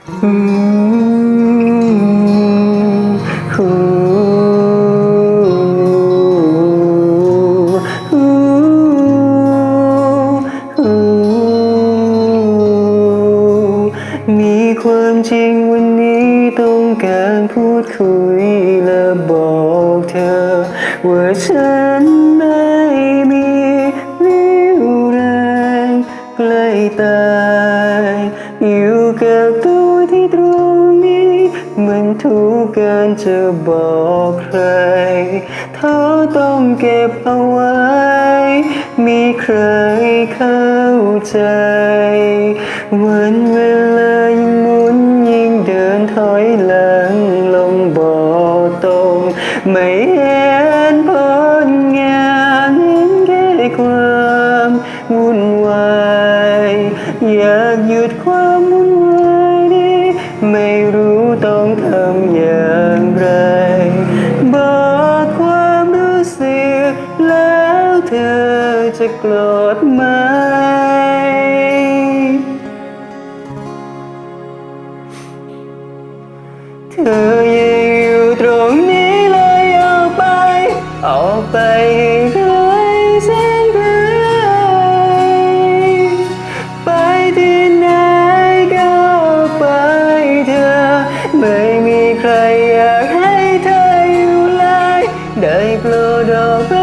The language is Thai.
มีความจริงวันนี้ต้องการพูดคุยและบอกเธอ ว่าฉันไม่มีเรี่ยวแรงใกล้ตายอยู่กับตัว มันทุกเกินจะบอกใคร เธอต้องเก็บเอาไว้ มีใครเข้าใจ วันเวลายิ่งหมุนยิ่งเดินถอยหลังลงบ่อตรงไม่เห็นผลงานเห็นแค่ความวุ่นวายอยากหยุดความวุ่นวายนี้ไม่รู้ เธอจะโกรธไหม เธอยังอยู่ตรงนี้เลยเอาไป เอาไปให้ไกลนไกลไปที่ไหนก็ไปเธอ ไม่มีใครอยากให้เธออยู่เลย ได้โปรดเอาไ